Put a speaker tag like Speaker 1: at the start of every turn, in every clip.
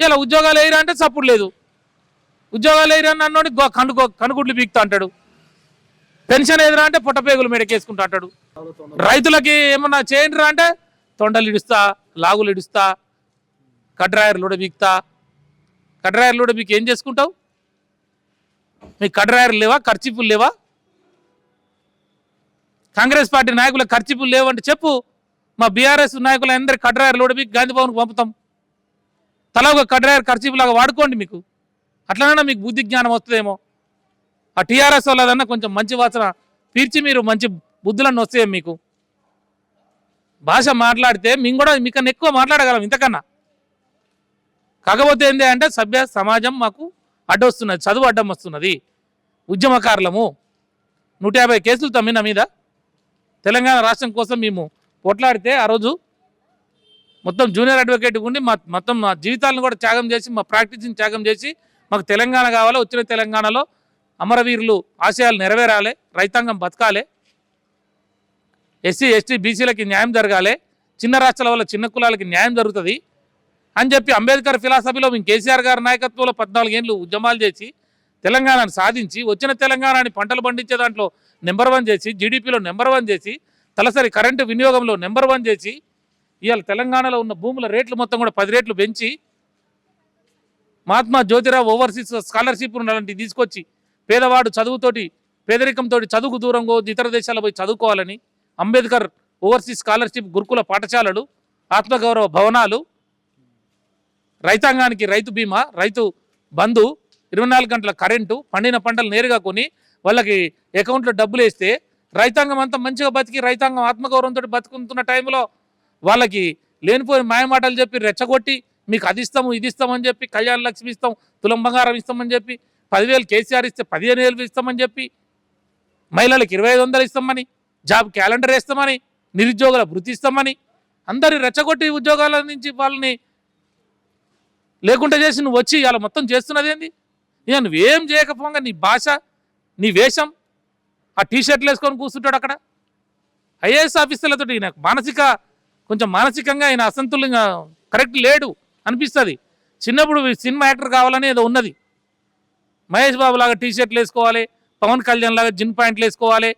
Speaker 1: ఇలా ఉద్యోగాలు వేయరా అంటే సప్పుడు లేదు. ఉద్యోగాలు వేయరా అన్నోడి కనుకో కనుగుడ్లు బీక్తా అంటాడు. పెన్షన్ ఎదురా అంటే పుట్టపేగులు మెడకేసుకుంటా అంటాడు. రైతులకి ఏమన్నా చేయండి రా అంటే తొండలు ఇడుస్తా లాగులు ఇడుస్తా కడ్రాయర్లు కూడా బీక్తా కడ్రాయర్లు కూడా మీకు ఏం చేసుకుంటావు? మీకు కడ్రాయర్లు లేవా? ఖర్చిపులు లేవా? కాంగ్రెస్ పార్టీ నాయకుల ఖర్చిపులు లేవంటే చెప్పు. మా బీఆర్ఎస్ నాయకులు అందరి కడ్రాయర్లు కూడా మీకు గాంధీ భవన్కి పంపుతాం. తల ఒక కడ్రాయర్ ఖర్చీపు లాగా వాడుకోండి మీకు. అట్లనైనా మీకు బుద్ధి జ్ఞానం వస్తుందేమో. ఆ టీఆర్ఎస్ వాళ్ళదన్నా కొంచెం మంచి వాసన పీర్చి మీరు మంచి బుద్ధులన్నీ వస్తాయి మీకు. భాష మాట్లాడితే మేము కూడా మీకన్నా ఎక్కువ మాట్లాడగలం ఇంతకన్నా. కాకపోతే ఏంటి అంటే సభ్య సమాజం మాకు అడ్డొస్తున్నది చదువు అడ్డం వస్తున్నది. ఉద్యమకారులము. నూట యాభై కేసులు తమ్మిన మీద తెలంగాణ రాష్ట్రం కోసం మేము పోట్లాడితే ఆ రోజు మొత్తం జూనియర్ అడ్వకేట్ ఉండి మా మొత్తం మా జీవితాలను కూడా త్యాగం చేసి మా ప్రాక్టీస్ని త్యాగం చేసి మాకు తెలంగాణ కావాలి వచ్చిన తెలంగాణలో అమరవీరులు ఆశయాలు నెరవేరాలి రైతాంగం బతకాలి ఎస్సీ ఎస్టీ బీసీలకి న్యాయం జరగాలి చిన్న రాష్ట్రాల వల్ల చిన్న కులాలకి న్యాయం జరుగుతుంది అని చెప్పి అంబేద్కర్ ఫిలాసఫీలో మేము కేసీఆర్ గారి నాయకత్వంలో పద్నాలుగేళ్ళు ఉద్యమాలు చేసి తెలంగాణను సాధించి వచ్చిన తెలంగాణని పంటలు పండించే దాంట్లో నెంబర్ వన్ చేసి జీడిపిలో నెంబర్ వన్ చేసి తలసరి కరెంటు వినియోగంలో నెంబర్ వన్ చేసి ఇవాళ తెలంగాణలో ఉన్న భూముల రేట్లు మొత్తం కూడా పది రేట్లు పెంచి మహాత్మా జ్యోతిరావు ఓవర్సీస్ స్కాలర్షిప్ అలాంటివి తీసుకొచ్చి పేదవాడు చదువుతోటి పేదరికంతో చదువుకు దూరంగా ఇతర దేశాల పోయి చదువుకోవాలని అంబేద్కర్ ఓవర్సీస్ స్కాలర్షిప్ గురుకుల పాఠశాలలు ఆత్మగౌరవ భవనాలు రైతాంగానికి రైతు బీమా రైతు బంధు ఇరవై నాలుగు గంటల కరెంటు పండిన పంటలు నేరుగా కొని వాళ్ళకి అకౌంట్లో డబ్బులు వేస్తే రైతాంగం అంతా మంచిగా బతికి రైతాంగం ఆత్మగౌరవంతో బతుకుతున్న టైంలో వాళ్ళకి లేనిపోయిన మాయమాటలు చెప్పి రెచ్చగొట్టి మీకు అది ఇస్తాము ఇది ఇస్తామని చెప్పి కళ్యాణ లక్ష్మి ఇస్తాం తులం బంగారం ఇస్తామని చెప్పి పదివేలు కేసీఆర్ ఇస్తే పదిహేను వేలు ఇస్తామని చెప్పి మహిళలకు ఇరవై ఐదు వందలు ఇస్తామని జాబ్ క్యాలెండర్ వేస్తామని నిరుద్యోగుల వృత్తి ఇస్తామని అందరి రెచ్చగొట్టి ఉద్యోగాల నుంచి వాళ్ళని లేకుండా చేసి నువ్వు వచ్చి ఇలా మొత్తం చేస్తున్నది ఏంది? ఇక నువ్వేం చేయకపోగా నీ భాష నీ వేషం ఆ టీ షర్ట్లు వేసుకొని కూర్చుంటాడు అక్కడ. ఐఏఎస్ ఆఫీసర్లతో నాకు మానసిక కొంచెం మానసికంగా ఆయన అసంతులంగా కరెక్ట్ లేడు అనిపిస్తుంది. చిన్నప్పుడు సినిమా యాక్టర్ కావాలని ఏదో ఉన్నది. మహేష్ బాబు లాగా టీ షర్ట్లు వేసుకోవాలి పవన్ కళ్యాణ్ లాగా జిన్ ప్యాంట్లు వేసుకోవాలి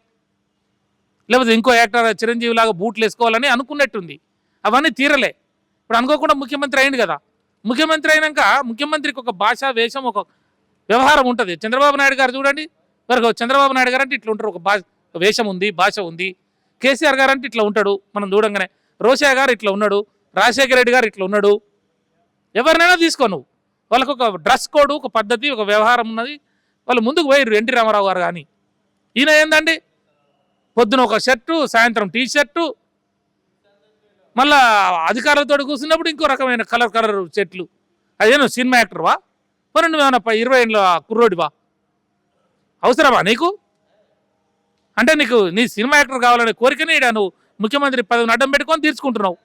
Speaker 1: లేకపోతే ఇంకో యాక్టర్ చిరంజీవి లాగా బూట్లు వేసుకోవాలని అనుకున్నట్టుంది. అవన్నీ తీరలే. ఇప్పుడు అనుకోకుండా ముఖ్యమంత్రి అయింది కదా. ముఖ్యమంత్రి అయినాక ముఖ్యమంత్రికి ఒక భాష వేషం ఒక వ్యవహారం ఉంటుంది. చంద్రబాబు నాయుడు గారు చూడండి మరి చంద్రబాబు నాయుడు గారు అంటే ఇట్లా ఉంటారు ఒక భాష వేషం ఉంది భాష ఉంది. కేసీఆర్ గారు అంటే ఇట్లా ఉంటాడు మనం చూడంగానే. రోషా గారు ఇట్లా ఉన్నాడు రాజశేఖర రెడ్డి గారు ఇట్లా ఉన్నాడు. ఎవరినైనా తీసుకో నువ్వు. వాళ్ళకు ఒక డ్రెస్ కోడ్ ఒక పద్ధతి ఒక వ్యవహారం ఉన్నది. వాళ్ళు ముందుకు పోయారు ఎన్టీ రామారావు గారు కానీ. ఈయన ఏందండి? పొద్దున ఒక షర్టు సాయంత్రం టీ షర్టు మళ్ళా అధికారులతో కూర్చున్నప్పుడు ఇంకో రకమైన కలర్ కలర్ చెట్లు. అదేనో సినిమా యాక్టర్వా మరి నువ్వేమన్నా ఇరవై ఏళ్ళ కుర్రోడివా అవసరమా నీకు? అంటే నీకు నీ సినిమా యాక్టర్ కావాలనే కోరికనే ఈడ నువ్వు. ముఖ్యమంత్రి పదవిని అడ్డం పెట్టుకొని తీర్చుకుంటున్నావు.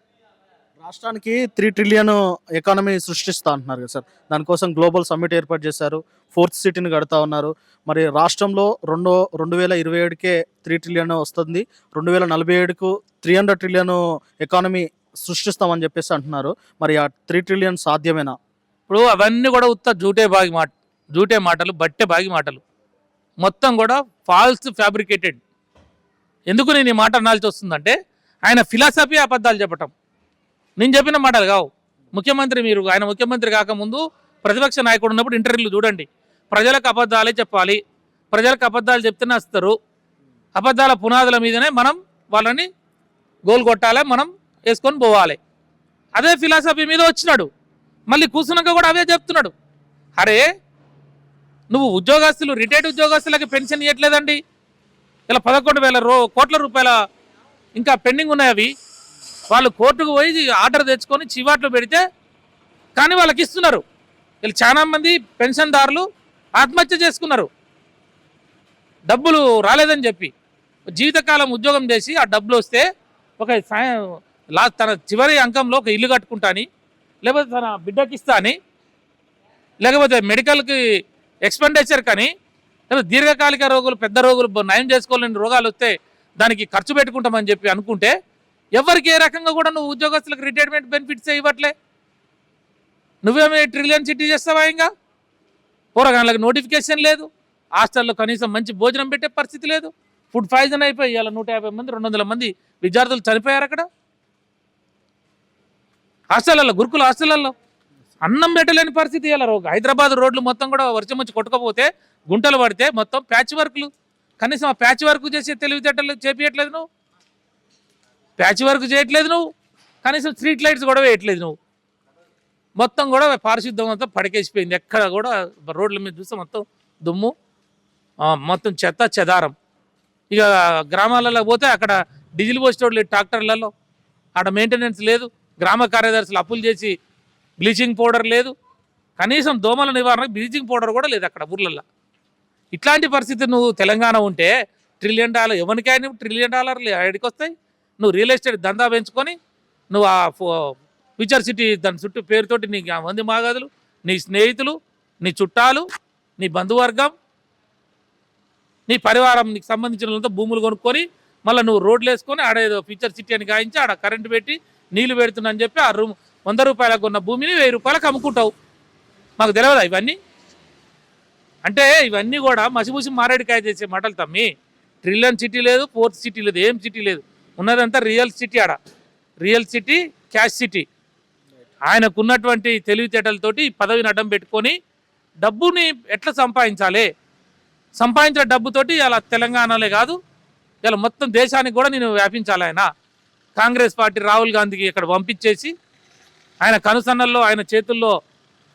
Speaker 2: రాష్ట్రానికి త్రీ ట్రిలియన్ ఎకానమీ సృష్టిస్తా అంటున్నారు కదా సార్. దానికోసం గ్లోబల్ సమ్మిట్ ఏర్పాటు చేశారు. ఫోర్త్ సిటీని కడతా ఉన్నారు. మరి రాష్ట్రంలో రెండో రెండు వేల ఇరవై ఏడుకే త్రీ ట్రిలియన్ వస్తుంది. రెండు వేల నలభై ఏడుకు త్రీ హండ్రెడ్ ట్రిలియన్ ఎకానమీ సృష్టిస్తామని చెప్పేసి అంటున్నారు. మరి ఆ త్రీ ట్రిలియన్ సాధ్యమేనా?
Speaker 1: ఇప్పుడు అవన్నీ కూడా ఉత్త జూటే బాగి మాట జూటే మాటలు బట్టే బాగి మాటలు. మొత్తం కూడా ఫాల్స్ ఫ్యాబ్రికేటెడ్ ఎందుకు నేను ఈ మాట అనాల్సి వస్తుందంటే ఆయన ఫిలాసఫీ అబద్ధాలు చెప్పటం. నేను చెప్పిన మాటలు కావు. ముఖ్యమంత్రి మీరు ఆయన ముఖ్యమంత్రి కాకముందు ప్రతిపక్ష నాయకుడు ఉన్నప్పుడు ఇంటర్వ్యూలు చూడండి. ప్రజలకు అబద్ధాలే చెప్పాలి. ప్రజలకు అబద్ధాలు చెప్తేనే వస్తారు అబద్ధాల పునాదుల మీదనే మనం వాళ్ళని గోల్ కొట్టాలి మనం వేసుకొని పోవాలి. అదే ఫిలాసఫీ మీద వచ్చినాడు. మళ్ళీ కూర్చున్నాక కూడా అవే చెప్తున్నాడు. అరే నువ్వు ఉద్యోగస్తులు రిటైర్డ్ ఉద్యోగస్తులకి పెన్షన్ ఇవ్వట్లేదండి ఇలా పదకొండు వేల రూ కోట్ల రూపాయల ఇంకా పెండింగ్ ఉన్నాయి అవి. వాళ్ళు కోర్టుకు పోయి ఆర్డర్ తెచ్చుకొని చివాట్లు పెడితే కానీ వాళ్ళకి ఇస్తున్నారు. వీళ్ళు చాలామంది పెన్షన్దారులు ఆత్మహత్య చేసుకున్నారు. డబ్బులు రాలేదని చెప్పి. జీవితకాలం ఉద్యోగం చేసి ఆ డబ్బులు వస్తే ఒక సాయం లా తన చివరి అంకంలో ఒక ఇల్లు కట్టుకుంటాని లేకపోతే తన బిడ్డకి ఇస్తా అని లేకపోతే మెడికల్కి ఎక్స్పెండిచర్ కానీ లేదా దీర్ఘకాలిక రోగులు పెద్ద రోగులు నయం చేసుకోలేని రోగాలు వస్తే దానికి ఖర్చు పెట్టుకుంటామని చెప్పి అనుకుంటే ఎవరికి ఏ రకంగా కూడా నువ్వు ఉద్యోగస్తులకు రిటైర్మెంట్ బెనిఫిట్స్ ఇవ్వట్లే? నువ్వేమి ట్రిలియన్ సిటీ చేస్తావా ఇంకా? పూరగాళ్ళకి నోటిఫికేషన్ లేదు. హాస్టల్లో కనీసం మంచి భోజనం పెట్టే పరిస్థితి లేదు. ఫుడ్ పాయిజన్ అయిపోయి ఇలా నూట యాభై మంది రెండు వందల మంది విద్యార్థులు చనిపోయారు అక్కడ. హాస్టల్లో గురుకుల హాస్టల్లో అన్నం పెట్టలేని పరిస్థితి ఇలా హైదరాబాద్ రోడ్లు మొత్తం కూడా వర్షం వచ్చి కొట్టుకపోతే గుంటలు పడితే మొత్తం ప్యాచ్ వర్క్లు. కనీసం ఆ ప్యాచ్ వర్క్ చేసే తెలివితేటలు చేపించట్లేదు నువ్వు. ప్యాచ్ వర్క్ చేయట్లేదు నువ్వు. కనీసం స్ట్రీట్ లైట్స్ కూడా వేయట్లేదు నువ్వు. మొత్తం కూడా పారిశుద్ధం అంతా పడికేసిపోయింది. ఎక్కడ కూడా రోడ్ల మీద చూస్తే మొత్తం దుమ్ము. మొత్తం చెత్త చెదారం. ఇక గ్రామాలలో పోతే అక్కడ డీజిల్ పోసేటోళ్ళు ట్రాక్టర్లలో. అక్కడ మెయింటెనెన్స్ లేదు. గ్రామ కార్యదర్శులు అప్పులు చేసి బ్లీచింగ్ పౌడర్ లేదు. కనీసం దోమల నివారణకు బ్లీచింగ్ పౌడర్ కూడా లేదు అక్కడ ఊర్లలో ఇట్లాంటి పరిస్థితి నువ్వు తెలంగాణ ఉంటే ట్రిలియన్ డాలర్ ఎవరికైనా ట్రిలియన్ డాలర్లు ఆడికి వస్తాయి నువ్వు రియల్ ఎస్టేట్ దందా పెంచుకొని నువ్వు ఆ ఫో- ఫ్యూచర్ సిటీ దాని చుట్టూ పేరుతోటి నీ మంది మాగదులు నీ స్నేహితులు నీ చుట్టాలు నీ బంధువర్గం నీ పరివారం నీకు సంబంధించిన వాళ్ళతో భూములు కొనుక్కొని మళ్ళీ నువ్వు రోడ్లు వేసుకొని ఆడ ఏదో ఫ్యూచర్ సిటీ అని గాయించి ఆడ కరెంటు పెట్టి నీళ్ళు పెడుతున్నా అని చెప్పి ఆ రూమ్ వంద రూపాయలకు ఉన్న భూమిని వెయ్యి రూపాయలకు అమ్ముకుంటావు. మాకు తెలియదా ఇవన్నీ? అంటే ఇవన్నీ కూడా మసిపూసి మారేడుకాయ చేసే మాటలు తమ్మి. ట్రిలియన్ సిటీ లేదు ఫోర్త్ సిటీ లేదు ఏం సిటీ లేదు. ఉన్నదంతా రియల్ సిటీ ఆడ. Real city cash city. ఆయనకున్నటువంటి తెలివితేటలతోటి పదవిని అడ్డం పెట్టుకొని డబ్బుని ఎట్లా సంపాదించాలి? సంపాదించిన డబ్బుతోటి ఇలా తెలంగాణలే కాదు ఇలా మొత్తం దేశానికి కూడా నేను వ్యాపించాలి ఆయన. కాంగ్రెస్ పార్టీ రాహుల్ గాంధీకి ఇక్కడ పంపించేసి ఆయన కనుసన్నల్లో ఆయన చేతుల్లో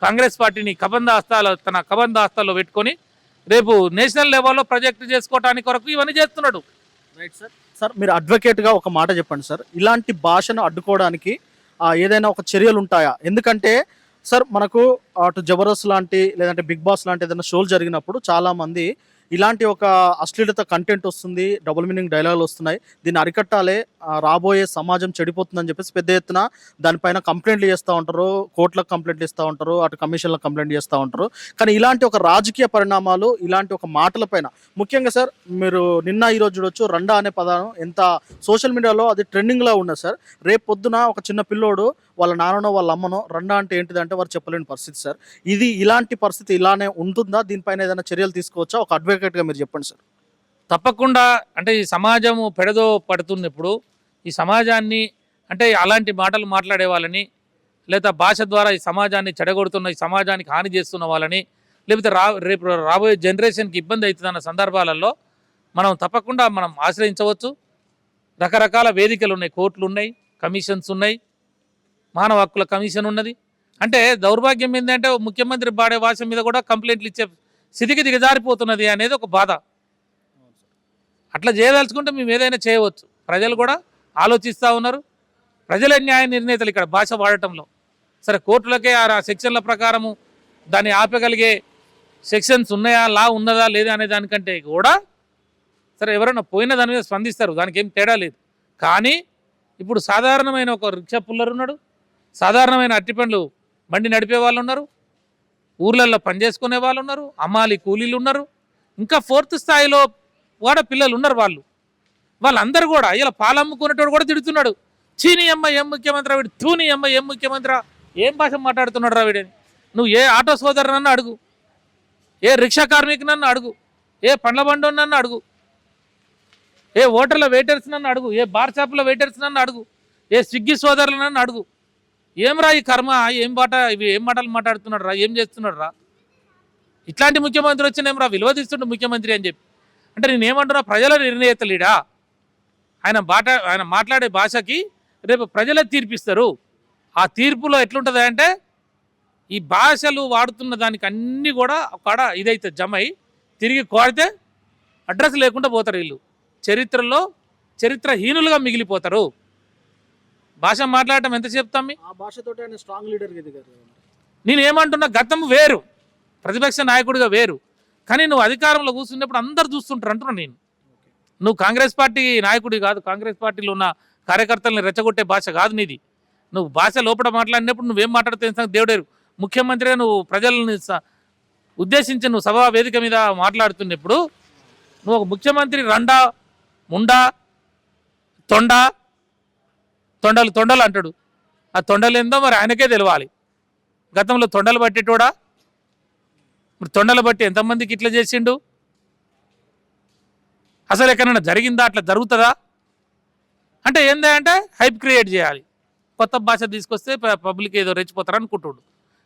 Speaker 1: కాంగ్రెస్ పార్టీని కబంధ హస్తాలు తన కబంధ హస్తాల్లో పెట్టుకొని రేపు నేషనల్ లెవెల్లో ప్రొజెక్ట్ చేసుకోవడానికి కొరకు ఇవన్నీ చేస్తున్నాడు.
Speaker 2: రైట్ సార్ సార్ మీరు అడ్వకేట్గా ఒక మాట చెప్పండి సార్ ఇలాంటి భాషను అడ్డుకోవడానికి ఏదైనా ఒక చర్యలు ఉంటాయా? ఎందుకంటే సార్ మనకు అటు జబర్దస్త్ లాంటి లేదంటే బిగ్ బాస్ లాంటి ఏదైనా షోలు జరిగినప్పుడు చాలామంది ఇలాంటి ఒక అశ్లీలత కంటెంట్ వస్తుంది డబుల్ మీనింగ్ డైలాగులు వస్తున్నాయి. దీన్ని అరికట్టాలే రాబోయే సమాజం చెడిపోతుందని చెప్పేసి పెద్ద ఎత్తున దానిపైన కంప్లైంట్లు చేస్తూ ఉంటారు కోర్టులకు కంప్లైంట్లు ఇస్తూ ఉంటారు అటు కమిషన్లకు కంప్లైంట్ చేస్తూ ఉంటారు. కానీ ఇలాంటి ఒక రాజకీయ పరిణామాలు ఇలాంటి ఒక మాటలపైన ముఖ్యంగా సార్ మీరు నిన్న ఈరోజు చూడొచ్చు రండా అనే పదం ఎంత సోషల్ మీడియాలో అది ట్రెండింగ్లో ఉన్నది సార్. రేపు పొద్దున ఒక చిన్న పిల్లోడు వాళ్ళ నాన్ననో వాళ్ళ అమ్మనో రండా అంటే ఏంటిదంటే వారు చెప్పలేని పరిస్థితి సార్. ఇది ఇలాంటి పరిస్థితి ఇలానే ఉంటుందా? దీనిపైన ఏదైనా చర్యలు తీసుకోవచ్చా? ఒక అడ్వకేట్గా మీరు చెప్పండి సార్.
Speaker 1: తప్పకుండా అంటే ఈ సమాజము పెడదో పడుతున్నప్పుడు ఈ సమాజాన్ని అంటే అలాంటి మాటలు మాట్లాడే వాళ్ళని లేదా భాష ద్వారా ఈ సమాజాన్ని చెడగొడుతున్న ఈ సమాజానికి హాని చేస్తున్న వాళ్ళని లేకపోతే రా రేపు రాబోయే జనరేషన్కి ఇబ్బంది అవుతుందన్న సందర్భాలలో మనం తప్పకుండా మనం ఆశ్రయించవచ్చు. రకరకాల వేదికలు ఉన్నాయి కోర్టులు ఉన్నాయి కమిషన్స్ ఉన్నాయి. మానవ హక్కుల కమిషన్ ఉన్నది. అంటే దౌర్భాగ్యం ఏంటంటే ముఖ్యమంత్రి బాడే భాష మీద కూడా కంప్లైంట్లు ఇచ్చే స్థితికి దిగజారిపోతున్నది అనేది ఒక బాధ. అట్లా చేయదలుచుకుంటే మేము ఏదైనా చేయవచ్చు. ప్రజలు కూడా ఆలోచిస్తూ ఉన్నారు. ప్రజల న్యాయ నిర్ణేతలు ఇక్కడ భాష వాడటంలో. సరే కోర్టులకే ఆ సెక్షన్ల ప్రకారము దాన్ని ఆపగలిగే సెక్షన్స్ ఉన్నాయా లా ఉన్నదా లేదా అనే దానికంటే కూడా సరే ఎవరైనా పోయిన దాని మీద స్పందిస్తారు. దానికి ఏం తేడా లేదు. కానీ ఇప్పుడు సాధారణమైన ఒక రిక్షా పుల్లర్ ఉన్నాడు. సాధారణమైన అట్టిపండ్లు బండి నడిపే వాళ్ళు ఉన్నారు ఊర్లలో పనిచేసుకునే వాళ్ళు ఉన్నారు అమ్మాలి కూలీలు ఉన్నారు ఇంకా ఫోర్త్ స్థాయిలో కూడా పిల్లలు ఉన్నారు వాళ్ళు. వాళ్ళందరూ కూడా ఇలా పాలు అమ్ముకునేటోడు కూడా తిడుతున్నాడు. చీని అమ్మ ఏం ముఖ్యమంత్రి వీడు? తూని అమ్మ ఏం ముఖ్యమంత్రి ఏం భాష మాట్లాడుతున్నాడు రా వీడని? నువ్వు ఏ ఆటో సోదరునన్ను అడుగు. ఏ రిక్షా కార్మికునన్ను అడుగు. ఏ పండ్ల బండోన్నన్ను అడుగు. ఏ హోటల్లో వెయిటర్స్ నన్ను అడుగు. ఏ బార్ షాప్లో వెయిటర్స్ నన్ను అడుగు. ఏ స్విగ్గీ సోదరులనన్ను అడుగు. ఏం రా ఈ కర్మ? ఏం బాట? ఇవి ఏం మాటలు మాట్లాడుతున్నాడు రా ఏం చేస్తున్నాడు రా ఇట్లాంటి ముఖ్యమంత్రి వచ్చినేం రా విలువ తీస్తుండే ముఖ్యమంత్రి అని చెప్పి. అంటే నేను ఏమంటున్నా? ప్రజల నిర్ణేతలీడా? ఆయన బాట ఆయన మాట్లాడే భాషకి రేపు ప్రజలే తీర్పిస్తారు. ఆ తీర్పులో ఎట్లుంటుంది అంటే ఈ భాషలు వాడుతున్న దానికి అన్నీ కూడా ఒక ఇదైతే జమ అయి తిరిగి కోరితే అడ్రస్ లేకుండా పోతారు వీళ్ళు. చరిత్రలో చరిత్రహీనులుగా మిగిలిపోతారు. భాష మాట్లాడటం ఎంత చెప్తాం
Speaker 2: ఆ భాషతోటి ఆయన స్ట్రాంగ్ లీడర్ ఎదిగారు
Speaker 1: నేను ఏమంటున్నా గతం వేరు ప్రతిపక్ష నాయకుడిగా వేరు. కానీ నువ్వు అధికారంలో కూర్చున్నప్పుడు అందరు చూస్తుంటారు అంటున్నా నేను. నువ్వు కాంగ్రెస్ పార్టీ నాయకుడి కాదు కాంగ్రెస్ పార్టీలో ఉన్న కార్యకర్తల్ని రెచ్చగొట్టే భాష కాదు నీది. నువ్వు భాష లోపల మాట్లాడినప్పుడు నువ్వేం మాట్లాడితే దేవుడేరు. ముఖ్యమంత్రిగా నువ్వు ప్రజల్ని ఉద్దేశించి నువ్వు సభా వేదిక మీద మాట్లాడుతున్నప్పుడు నువ్వు ఒక ముఖ్యమంత్రి రండా ముండా తొండ తొండలు తొండలు అంటాడు. ఆ తొండలు ఏందో మరి ఆయనకే తెలియాలి గతంలో తొండలు పట్టేటోడా మరి తొండలు బట్టి ఎంతమందికి ఇట్లా చేసిండు? అసలు ఎక్కడైనా జరిగిందా? అట్లా జరుగుతుందా? అంటే ఏందా అంటే హైప్ క్రియేట్ చేయాలి. కొత్త భాష తీసుకొస్తే ప- పబ్లిక్ ఏదో రెచ్చిపోతారు అనుకుంటుడు.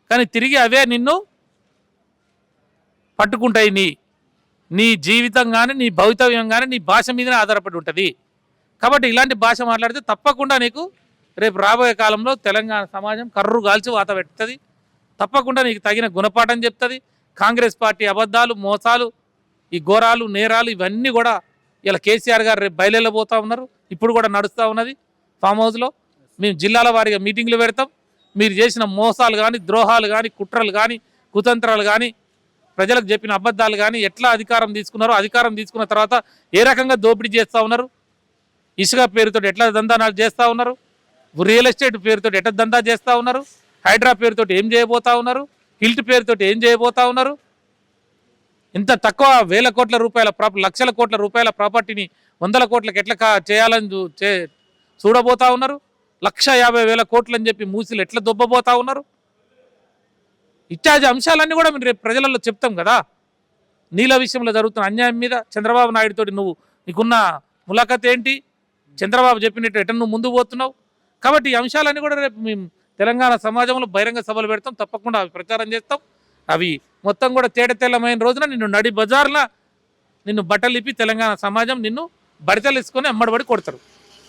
Speaker 1: కానీ తిరిగి అవే నిన్ను పట్టుకుంటాయి నీ. నీ జీవితం కానీ నీ భవితవ్యం కానీ నీ భాష మీదనే ఆధారపడి ఉంటుంది. కాబట్టి ఇలాంటి భాష మాట్లాడితే తప్పకుండా నీకు రేపు రాబోయే కాలంలో తెలంగాణ సమాజం కర్రు కాల్చి వాత పెడుతుంది. తప్పకుండా నీకు తగిన గుణపాఠం చెప్తుంది. కాంగ్రెస్ పార్టీ అబద్ధాలు మోసాలు ఈ ఘోరాలు నేరాలు ఇవన్నీ కూడా ఇలా కేసీఆర్ గారు రేపు బయలుపోతూ ఉన్నారు. ఇప్పుడు కూడా నడుస్తూ ఉన్నది. ఫామ్ హౌస్లో మేము జిల్లాల వారీగా మీటింగ్లు పెడతాం. మీరు చేసిన మోసాలు కానీ ద్రోహాలు కానీ కుట్రలు కానీ కుతంత్రాలు కానీ ప్రజలకు చెప్పిన అబద్ధాలు కానీ ఎట్లా అధికారం తీసుకున్నారో అధికారం తీసుకున్న తర్వాత ఏ రకంగా దోపిడీ చేస్తూ ఉన్నారు? ఇసుక పేరుతో ఎట్లా దందానాలు చేస్తూ ఉన్నారు? రియల్ ఎస్టేట్ పేరుతో ఎట్లా దందా చేస్తూ ఉన్నారు? హైడ్రా పేరుతో ఏం చేయబోతా ఉన్నారు? హిల్ట్ పేరుతో ఏం చేయబోతా ఉన్నారు? ఇంత తక్కువ వేల కోట్ల రూపాయల ప్రాప లక్షల కోట్ల రూపాయల ప్రాపర్టీని వందల కోట్లకు ఎట్లా చేయాలని చూ- చే చూడబోతా ఉన్నారు? లక్ష యాభై వేల కోట్లు అని చెప్పి మూసిలు ఎట్లా దొబ్బబోతా ఉన్నారు? ఇత్యాది అంశాలన్నీ కూడా మేము రేపు ప్రజలలో చెప్తాం కదా? నీళ్ళ విషయంలో జరుగుతున్న అన్యాయం మీద చంద్రబాబు నాయుడుతోటి నువ్వు నీకున్న ములాఖత్ ఏంటి? చంద్రబాబు చెప్పినట్టు ఎట నువ్వు ముందు పోతున్నావు? కాబట్టి ఈ అంశాలన్నీ కూడా రేపు మేము తెలంగాణ సమాజంలో బహిరంగ సభలు పెడతాం తప్పకుండా అవి ప్రచారం చేస్తాం. అవి మొత్తం కూడా తేడతెల్లమైన రోజున నిన్ను నడి బజార్ల నిన్ను బట్టలిపి తెలంగాణ సమాజం నిన్ను బడితలు ఇసుకొని అమ్మడబడి కొడతారు.